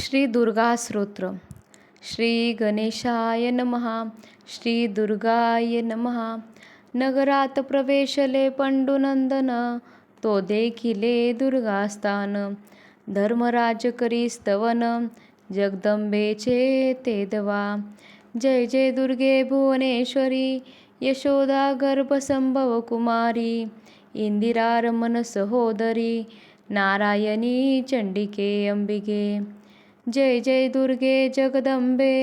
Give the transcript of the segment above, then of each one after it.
श्री दुर्गा श्री गणेशाय नमः श्री दुर्गाय नमः. नगरात प्रवेशले पंडुनंदन तो देखिले दुर्गास्थान. धर्मराज करी स्तवन जगदंबेचे ते दवा. जय जय दुर्गे भुवनेश्वरी यशोदा गर्भसंभव कुमारी. इंदिरा सहोदरी नारायणी चंडिके अंबिके. जय जय दुर्गे जगदंबे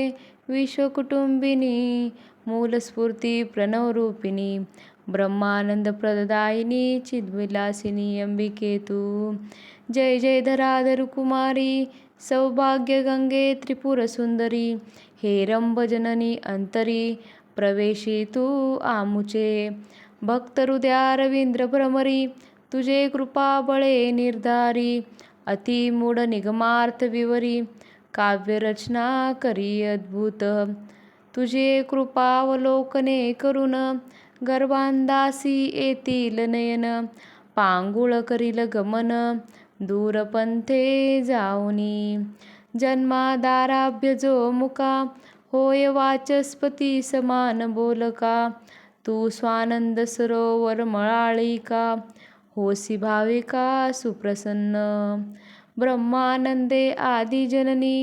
विश्वकुटुंबिनी मूलस्फूर्ती प्रणवरूपिणी ब्रह्मानंद चिद्विलासिनी अंबिके जय जय धराधर कुमारी सौभाग्य गंगे त्रिपुर सुंदरी हे अंतरी प्रवेशी तू आमुचे। भक्त हृदया रवींद्र भ्रमरी तुझे कृपा बळे निर्धारी अतिमूढ निगमार्थ विवरी काव्यरचना करी अद्भुत. तुझे कृपावलोकने करून गर्भांदासी येतील नयन. पांगुळ करील गमन दूरपंथे जाऊनी. जन्मादाराभ्य जो मुका होय वाचस्पती समान बोलका. तू स्वानंद सरोवर मळाळिका होसी भाविका सुप्रसन्न? ब्रह्मानंदे आदि जननी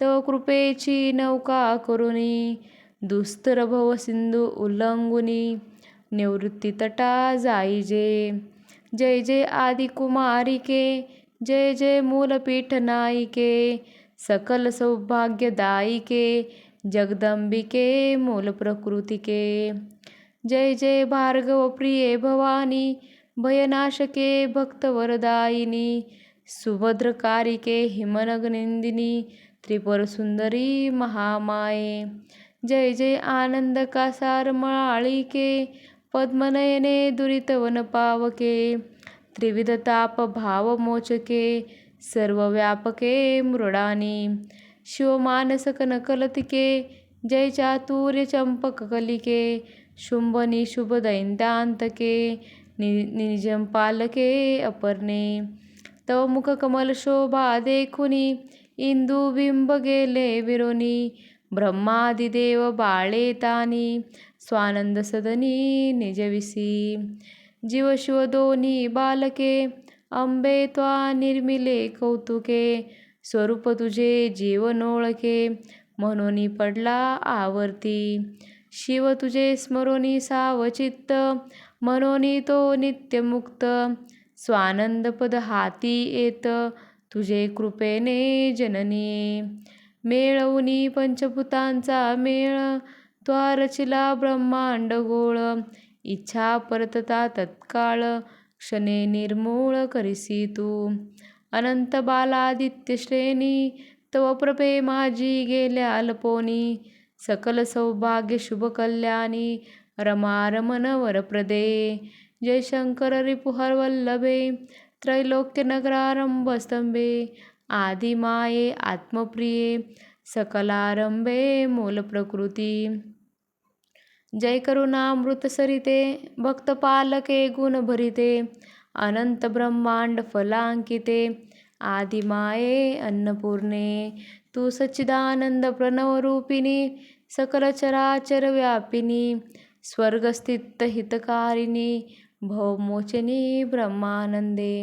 तव कृपेची नौका करुणी दुस्तर भव सिंधू उल्लंघुनी निवृत्ती तटा जाईजे. जय जय आदि कुमारिके जय जय मूलपीठ नायिके सकल सौभाग्यदायिके जगदंबिके मूल प्रकृतिके जय जय भार्गव प्रिये भवानी भयनाशके भक्तवरदायिनी सुभद्रकारिके हिमनगनिंदिनी त्रिपुरसुंदरी महामाये। जय जय आनंद कासार मळाळिके पद्मनयने दुरितवनपावके पावके त्रिविध ताप भावमोचके सर्वव्यापके मृडानी। शिवमानसक कनकलतिके जय चातुर्य चंपक नि शुंभ निजम पालके अपर्णे। तव मुख शोभा देखुनी इंदुबिंब गेले विरोनी। ब्रह्मादिदेव बाळे तानी स्वानंद सदनी निजविसी जीव शिव बालके अंबे त्वा निर्मिले कौतुके। स्वरूप तुझे जीवनोळके म्हणून पडला आवर्ती। शिव तुझे स्मरोनी सावचित्त मनोनी तो नित्यमुक्त स्वानंदपद हाती येत तुझे कृपेने जननी. मेळवुनी पंचभूतांचा मेळ त्वा रचिला ब्रह्मांड गोळ. इच्छा परतता तत्काळ क्षणे निर्मूळ करिसी तू. अनंत बालादित्य श्रेणी तव प्रपे माझी गेल्या अल्पोनी सकल सौभाग्य शुभ कल्याणी रमा रमण वरप्रदे जय शंकर रिपुहर वल्लभे त्रैलोक्य आदिमाये आत्मप्रिये सकलारंभे मूल प्रकृती। जय करुणामृत सरिते भक्त अनंत ब्रह्मांड फलांकिते आदिमाये अन्नपूर्णे। तू सच्चिदानंद प्रणवरूपिणी सकल स्वर्गस्थित हितकारिणी भवमोचनी ब्रह्मानंदे।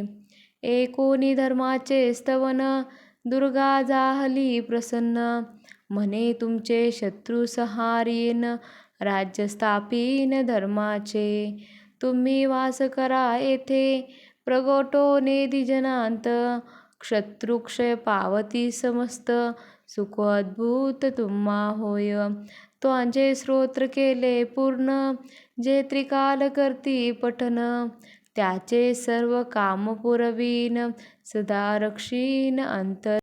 एकोनी धर्माचे स्तवन दुर्गा जाहली प्रसन्न। म्हणे तुमचे शत्रू सहारीन राज्य स्थापीन धर्माचे। तुम्ही वास करा येथे प्रगटो नेदी जनांत। क्षत्रुक्षय पावती समस्त सुख अद्भुत तुम्हा होय। त्वांचे स्तोत्र केले पूर्ण. जे त्रिकाल करती पठन त्याचे सर्व काम पुरवीन. सदा रक्षीन अंतर